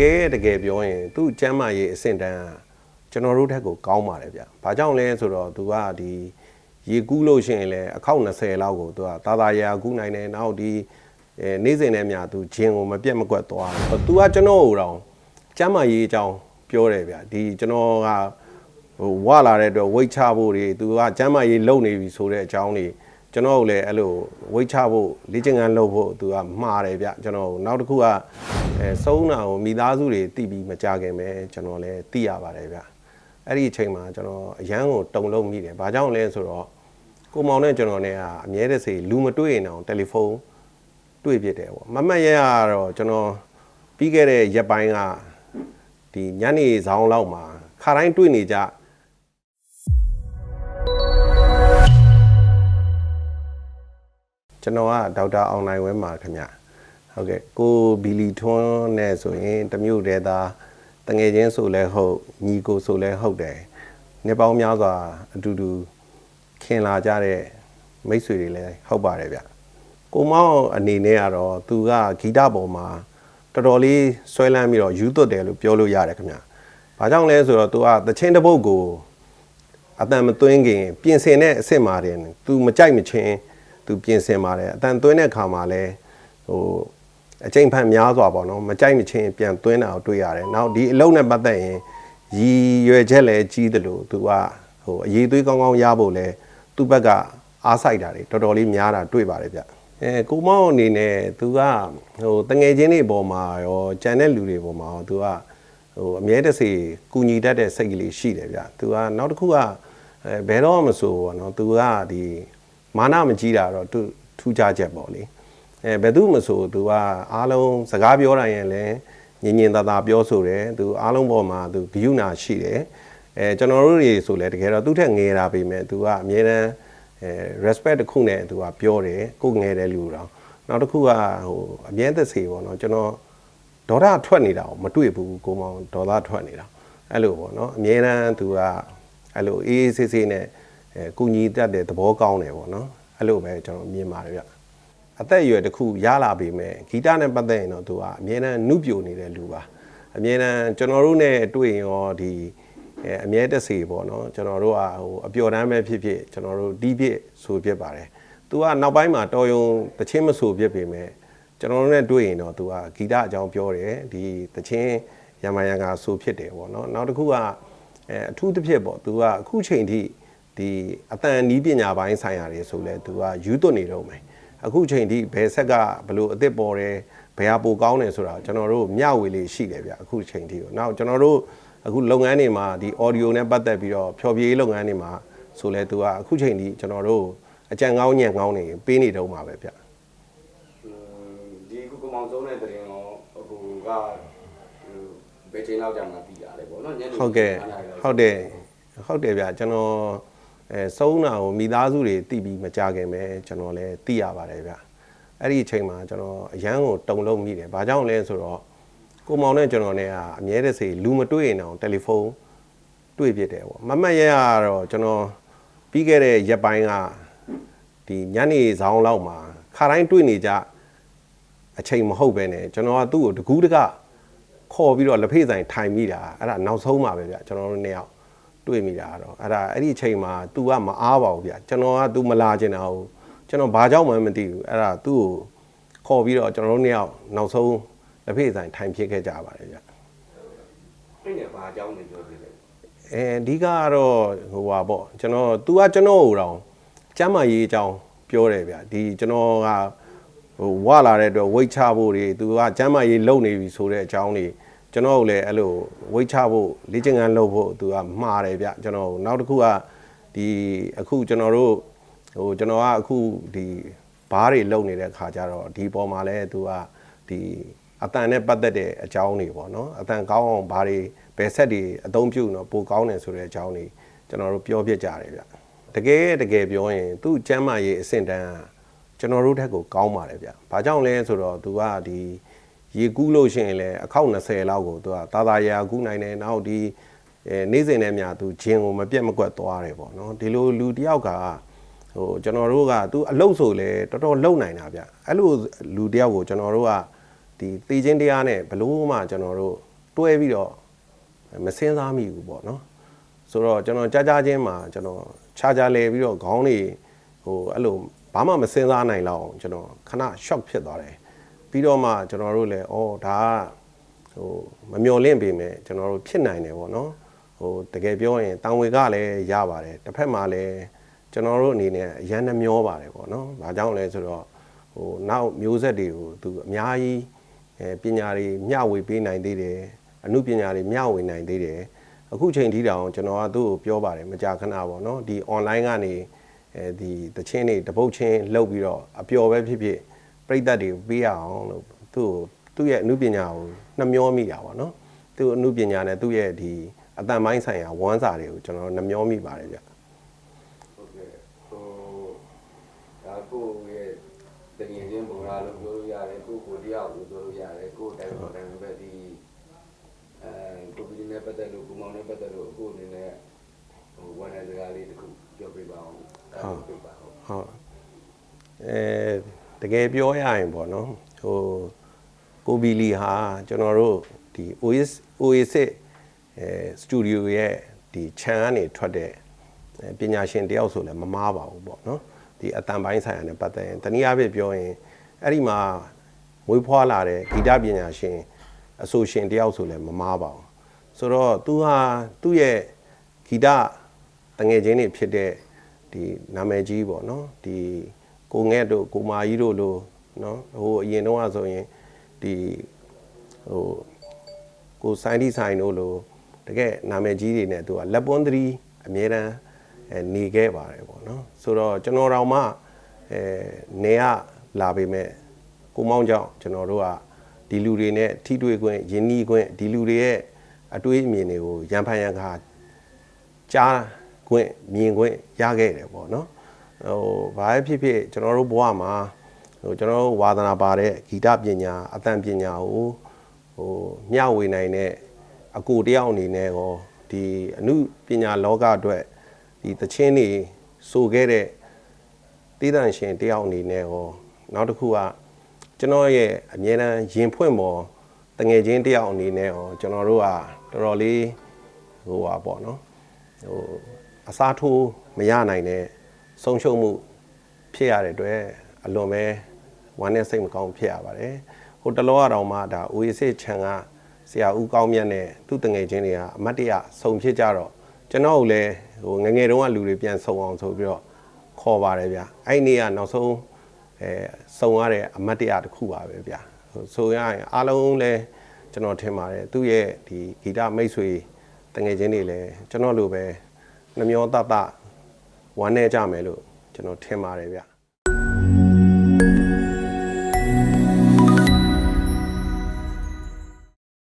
ကယ်တကယ်ပြောရင်သူ့ကျမ်းမာရေးအဆင့်တန်းကကျွန်တော်တို့ထက်ကိုကောင်းပါတယ်ဗျ။ဘာကြောင့်လဲဆိုတော့သူကဒီရေကူးလို့ရှိရင်လည်းအခောက်20လောက်ကိုသူကသာသာရာကူးနိုင်တယ်နောက်ဒီအဲနေ့စဉ်နဲ့မြသူဂျင်ကိုမပြတ်မကွက်သွားတယ်သူကကျွန်တော်ကိုတော့ကျမ်းမာရေးအကြောင်းပြောတယ်ဗျဒီကျွန်တော်ကဟိုဝလာတဲ့အတွက်ဝိတ်ချဖို့တွေသူကကျမ်းမာရေးလုံနေပြီဆိုတဲ့အကြောင်းတွေ ကျွန်တော်ကိုလည်းအဲ့လိုဝိတ်ချဖို့လေ့ကျင့်ခန်းလုပ်ဖို့သူကမှားတယ်ဗျကျွန်တော်နောက်တစ်ခုကအဲစုံးတာကိုမိသားစုတွေတည်ပြီးမကြခင်ပဲကျွန်တော်လည်းသိရပါတယ်ဗျအဲ့ဒီအချိန်မှာကျွန်တော်အရန်ကိုတုံလုံးမိတယ်ဘာကြောင့်လဲဆိုတော့ကိုမောင်နဲ့ကျွန်တော်နဲ့ကအမြဲတစေလူမတွေ့ရင်တော့တယ်လီဖုန်းတွေ့ဖြစ်တယ်ပေါ့မမတ်ရရတော့ကျွန်တော်ပြီးခဲ့တဲ့ရက်ပိုင်းကဒီညနေဆောင်လောက်မှာခါတိုင်းတွေ့နေကြ ကျွန်တော်ကဒေါက်တာအောင်နိုင်ဝဲမှာခင်ဗျဟုတ်ကဲ့ကိုဘီလီထွန်းနဲ့ဆိုရင်တမျိုးတည်းသားတငယ်ချင်းဆိုလဲဟုတ်ညီကိုဆိုလဲဟုတ်တယ်နှစ်ပေါင်းများစွာအတူတူခင်လာကြတဲ့မိတ်ဆွေတွေလည်းဟုတ်ပါတယ်ဗျကိုမောင်အနေနဲ့ကတော့သူကဂီတပေါ်မှာတော်တော်လေးဆွဲလန်းပြီးတော့ယူသွတ်တယ်လို့ပြောလို့ရတယ်ခင်ဗျ။ဘာကြောင့်လဲဆိုတော့သူကသချင်းတစ်ပုတ်ကိုအတန်မသွင်းခင်ပြင်ဆင်တဲ့အစ်စ်မှာတယ်သူမကြိုက်မချင်း သူပြင်ဆင်ပါတယ်အတန်သွင်းတဲ့ခါမှာလည်းဟိုအချိန်ဖန်များစွာပေါ့နော်မကြိုက်မချင်းပြန်သွင်းတာကိုတွေ့ရတယ်။နောက်ဒီအလုံးနဲ့ပတ်သက်ရင်ရည်ရွယ်ချက်လည်းကြီးတယ်လို့သူကဟိုအရေးသွေးကောင်းကောင်းရဖို့လဲသူ့ဘက်ကအားစိုက်တာတွေတော်တော်လေးများတာတွေ့ပါတယ်ဗျ။အဲကိုမောင်အနေနဲ့သူကဟိုတငယ်ချင်းတွေပေါ်မှာရောကြံတဲ့လူတွေပေါ်မှာရောသူကဟိုအမြဲတစေကူညီတတ်တဲ့စိတ်ကလေးရှိတယ်ဗျ။သူကနောက်တစ်ခုကအဲဘယ်တော့မဆိုဘောနော်သူကဒီ မာနမကြီးတာတော့သူထူးခြားချက်ပေါ့လေ။အဲဘယ်သူမဆိုသူကအားလုံးစကားပြောတိုင်းရင်လည်းညင်ညင်သာသာပြောဆိုတယ်သူအားလုံးပေါ်မှာသူဂယုဏရှိတယ်အဲကျွန်တော်တို့တွေဆိုလဲတကယ်တော့သူ့ထက်ငယ်တာပေမဲ့သူကအမြဲတမ်းအဲ respect တစ်ခုနဲ့သူကပြောတယ်ကိုငယ်တဲ့လူတော့နောက်တစ်ခုကဟိုအမြဲသက်စေပေါ့နော်ကျွန်တော်ဒေါသထွက်နေတာကိုမတွေ့ဘူးကိုမောင်ဒေါသထွက်နေတာအဲ့လိုပေါ့နော်အမြဲတမ်းသူကအဲ့လိုအေးအေးဆေးဆေးနဲ့ အဲကုညီတတ်တဲ့သဘောကောင်းတယ်ပေါ့နော်အဲ့လိုပဲကျွန်တော်မြင်ပါတယ်ဗျအသက်အရွယ်တစ်ခုရလာပြီမဲ့ဂီတနဲ့ပတ်သက်ရင်တော့သူကအမြဲတမ်းနှုတ်ပြိုနေတဲ့လူပါအမြဲတမ်းကျွန်တော်တို့နဲ့တွေ့ရင်ရောဒီအဲအမြဲတစေပေါ့နော်ကျွန်တော်တို့ကဟိုအပျော်တမ်းပဲဖြစ်ဖြစ်ကျွန်တော်တို့တီးဖြစ်ဆိုဖြစ်ပါတယ်သူကနောက်ပိုင်းမှာတော်ယုံတချင်းမဆိုဖြစ်ပေမဲ့ကျွန်တော်တို့နဲ့တွေ့ရင်တော့သူကဂီတအကြောင်းပြောတယ်ဒီတချင်းရမယံကဆိုဖြစ်တယ်ပေါ့နော်နောက်တစ်ခုကအဲအထူးသဖြင့်ပေါ့သူကအခုချိန်ထိ ဒီအတန်နီးပညာပိုင်းဆိုင်ရာတွေဆိုလဲ तू ကယူသွတ်နေတော့မယ်အခုချိန်ထိဘယ်ဆက်ကဘလို့အစ်စ်ပေါ်တယ်ဘယ်ဟာပိုကောင်းတယ်ဆိုတာကျွန်တော်တို့မျှဝေလေးရှိတယ်ဗျအခုချိန်ထိကိုနောက်ကျွန်တော်တို့အခုလုပ်ငန်းတွေမှာဒီ audio နဲ့ပတ်သက်ပြီးတော့ဖြောပြရေးလုပ်ငန်းတွေမှာဆိုလဲသူကအခုချိန်ထိကျွန်တော်တို့အကြံကောင်းညံကောင်းနေပေးနေတော့မှာပဲဗျဒီကုကမောင်ဆုံးတဲ့တရင်ရောအခုကဘယ်ချိန်လောက်ကြာမှပြီးရတယ်ပေါ့နော်ညနေဟုတ်ကဲ့ဟုတ်တယ်ဟုတ်တယ်ဗျကျွန်တော် အဲစုံးတာကိုမိသားစုတွေတည်ပြီးမကြခင်ပဲကျွန်တော်လည်းသိရပါတယ်ဗျအဲ့ဒီအချိန်မှာကျွန်တော်အရန်ကိုတုံလုံးမိတယ်ဘာကြောင့်လဲဆိုတော့ကိုမောင်နဲ့ကျွန်တော်နဲ့ကအမြဲတစေလူမတွေ့ရင်တော့တယ်လီဖုန်းတွေ့ဖြစ်တယ်ပေါ့မမတ်ရရတော့ကျွန်တော်ပြီးခဲ့တဲ့ရက်ပိုင်းကဒီညနေဆောင်လောက်မှာခါတိုင်းတွေ့နေကြအချိန်မဟုတ်ပဲねကျွန်တော်ကသူ့ကိုတကူးတကခေါ်ပြီးတော့လက်ဖေးဆိုင်ထိုင်မိတာအဲ့ဒါနောက်ဆုံးပါပဲဗျကျွန်တော်တို့နှစ်ယောက် တွေ့မိတာတော့အဲ့ဒါအဲ့ဒီအချိန်မှာ तू ကမအားပါဘူးဗျကျွန်တော်က तू မလာချင်တာဘူးကျွန်တော်ဘာကြောင့်မှမသိဘူးအဲ့ဒါ तू ကိုခေါ်ပြီးတော့ကျွန်တော်တို့နှစ်ယောက်နောက်ဆုံးလက်ဖေးဆိုင်ထိုင်ဖြစ်ခဲ့ကြပါတယ်ဗျ အဲ့ဒီဘာအကြောင်းတွေပြောပြလဲ အဲအဓိကကတော့ဟိုပါပေါ့ကျွန်တော် तू ကကျွန်တော်ကိုတော့ကျမ်းမာရေးအကြောင်းပြောတယ်ဗျဒီကျွန်တော်ကဟိုဝလာတဲ့အတွက်ဝိတ်ချဖို့တွေ तू ကကျမ်းမာရေးလုံနေပြီဆိုတဲ့အကြောင်းတွေ ကျွန်တော်တို့လည်းအဲ့လိုဝိတ်ချဖို့လေ့ကျင့်ခန်းလုပ်ဖို့သူကမှားတယ်ဗျကျွန်တော်နောက်တစ်ခုကဒီအခုကျွန်တော်တို့ဟိုကျွန်တော်ကအခုဒီဘားတွေလုံနေတဲ့ခါကျတော့ဒီပေါ်မှာလည်းသူကဒီအတန်နဲ့ပတ်သက်တဲ့အကြောင်းတွေပေါ့နော်အတန်ကောင်းအောင်ဘားတွေဘယ်ဆက်တွေအသုံးပြုနော်ပိုကောင်းတယ်ဆိုတဲ့အကြောင်းတွေကျွန်တော်တို့ပြောပြကြတယ်ဗျတကယ်တကယ်ပြောရင်သူ့ကျမ်းမာရေးအဆင့်တန်းကကျွန်တော်တို့ထက်ကိုကောင်းပါတယ်ဗျဘာကြောင့်လဲဆိုတော့သူကဒီ ရေကူးလို့ရှိရင်လည်းအခောက်20လောက်ကို तू ကသာသာရာကူးနိုင်တယ်နောက်ဒီအဲနေ့စဉ်နဲ့မြသူဂျင်ကိုမပြတ်မကွက်သွားတယ်ပေါ့နော်ဒီလိုလူတယောက်ကဟိုကျွန်တော်တို့က तू အလုတ်ဆိုလဲတော်တော်လုံနိုင်တာဗျအဲ့လိုလူတယောက်ကိုကျွန်တော်တို့ကဒီသေခြင်းတရားနဲ့ဘလို့မှကျွန်တော်တို့ဟတွဲပြီးတော့မစင်းစားမိဘူးပေါ့နော်ဆိုတော့ကျွန်တော်ကြားကြားချင်းမှာကျွန်တော်ခြားခြားလဲပြီးတော့ခေါင်းတွေဟိုအဲ့လိုဘာမှမစင်းစားနိုင်လောက်အောင်ကျွန်တော်ခဏ shock ဖြစ်သွားတယ် ပြီးတော့မှကျွန်တော်တို့လည်းအော်ဒါကဟိုမမျော်လင့်ပေမဲ့ကျွန်တော်တို့ဖြစ်နိုင်တယ်ပေါ့နော်ဟိုတကယ်ပြောရင်တန်ဝေကလည်းရပါတယ်တစ်ဖက်မှာလည်းကျွန်တော်တို့အနေနဲ့အရန်နှမျောပါတယ်ပေါ့နော်။ဘာကြောင့်လဲဆိုတော့ဟိုနောက်မျိုးဆက်တွေကိုသူအများကြီးအဲပညာတွေမျှဝေပေးနိုင်သေးတယ်။အမှုပညာတွေမျှဝေနိုင်သေးတယ်။အခုချိန်ထိတောင်ကျွန်တော်ကသူ့ကိုပြောပါတယ်မကြာခဏပေါ့နော်။ဒီ online ကနေအဲဒီတချင်းတွေတပုတ်ချင်းလှုပ်ပြီးတော့အပျော်ပဲဖြစ်ဖြစ် ပြိသက်တွေကိုပေးရအောင်လို့သူ့ကိုသူ့ရဲ့အမှုပညာကိုနှမျောမိတာပေါ့နော်။သူ့အမှုပညာနဲ့သူ့ရဲ့ဒီအတန်ပိုင်းဆိုင်ရာဝမ်းစာတွေကိုကျွန်တော်နှမျောမိပါတယ်ဗျဟုတ်ကဲ့ဟိုဒါကိုရဲ့တကယ်ချင်းဘူရာလို့ပြောလို့ရတယ်ကိုကိုတရားလို့ပြောလို့ရတယ်ကိုတိုင်ပေါ်တိုင်ပဲဒီအဲကိုပီနဲ့ပတ်သက်လို့ကိုမောင်နဲ့ပတ်သက်လို့အခုအနေနဲ့ဟိုဝန်ထမ်းစကားလေးတစ်ခုပြောပြပါအောင်ဟုတ်ပြပါဟုတ်ဟုတ်အဲတ ကယ်ပြောရရင်ပေါ့နော်ဟိုကိုဘီလီဟာကျွန်တော်တို့ဒီ OS OS အဲစတူဒီယိုရဲ့ဒီခြံကနေထွက်တဲ့အဲပညာရှင်တယောက်ဆိုလည်းမမားပါဘူးပေါ့နော်ဒီအတန်ပိုင်းဆိုင်ရာနဲ့ပတ်သက်ရင်တနည်းအားဖြင့်ပြောရင်အဲ့ဒီမှာမွေးဖွားလာတဲ့ဂီတပညာရှင်အဆိုရှင်တယောက်ဆိုလည်းမမားပါဘူးဆိုတော့သူဟာသူ့ရဲ့ဂီတတငယ်ချင်းတွေဖြစ်တဲ့ဒီနာမည်ကြီးပေါ့နော်ဒီ ကိုငဲ့တို့ကိုမာကြီးတို့လိုနော်ဟိုအရင်တော့ဆိုရင်ဒီဟိုကိုဆိုင်ဒီဆိုင်တို့လိုတကယ်နာမည်ကြီးတွေနဲ့သူကလက်ပွန်းသတိအမြဲတမ်းအဲနေခဲ့ပါတယ်ပေါ့နော်ဆိုတော့ကျွန်တော်တို့မှအဲနေရလာပေမဲ့ကိုမောင်းကြောင့်ကျွန်တော်တို့ကဒီလူတွေနဲ့ထိတွေ့ခွင့်ယဉ်နီးခွင့်ဒီလူတွေရဲ့အတွေးအမြင်တွေကိုရန်ဖန်ရန်ခါကြားခွင့်မြင်ခွင့်ရခဲ့တယ်ပေါ့နော် ဟိုဘာပဲဖြစ်ဖြစ်ကျွန်တော်တို့ဘဝမှာဟိုကျွန်တော်တို့ဝါသနာပါတဲ့ဂီတပညာအတန်ပညာကိုဟိုမျှဝေနိုင်တဲ့အကိုတယောက်အနေနဲ့ရောဒီအမှုပညာလောကအတွက်ဒီသချင်းတွေဆိုခဲ့တဲ့တည်တံရှင်တယောက်အနေနဲ့ရောနောက်တစ်ခုကကျွန်တော်ရဲ့အမြဲတမ်းရင်ဖွင့်ပေါ်တငယ်ချင်းတယောက်အနေနဲ့ရောကျွန်တော်တို့ကတော်တော်လေးဟိုပါပေါ့နော်ဟိုအစားထိုးမရနိုင်တဲ့ ဆုံးရှုံးမှုဖြစ်ရတဲ့အတွက်အလွန်ပဲဝမ်းနဲ့စိတ်မကောင်းဖြစ်ရပါတယ်ဟိုတလောကတော့မှဒါ OAC ချန်ကဆရာဦးကောင်းမြတ်နဲ့သူ့တငယ်ချင်းတွေကအမတ်တရဆုံဖြစ်ကြတော့ကျွန်တော်ကိုလည်းဟိုငယ်ငယ်တုန်းကလူတွေပြန်ဆုံအောင်ဆိုပြီးတော့ခေါ်ပါတယ်ဗျအဲ့ဒီနေ့ကနောက်ဆုံးအဲဆုံရတဲ့အမတ်တရတစ်ခုပါပဲဗျဟိုဆိုရရင်အားလုံးလည်းကျွန်တော်ထင်ပါတယ်သူ့ရဲ့ဒီဂီတမိတ်ဆွေတငယ်ချင်းတွေလည်းကျွန်တော်လိုပဲနှမျောတတ ဝမ်းနေကြမယ်လို့ကျွန်တော်ထင်ပါတယ်ဗျ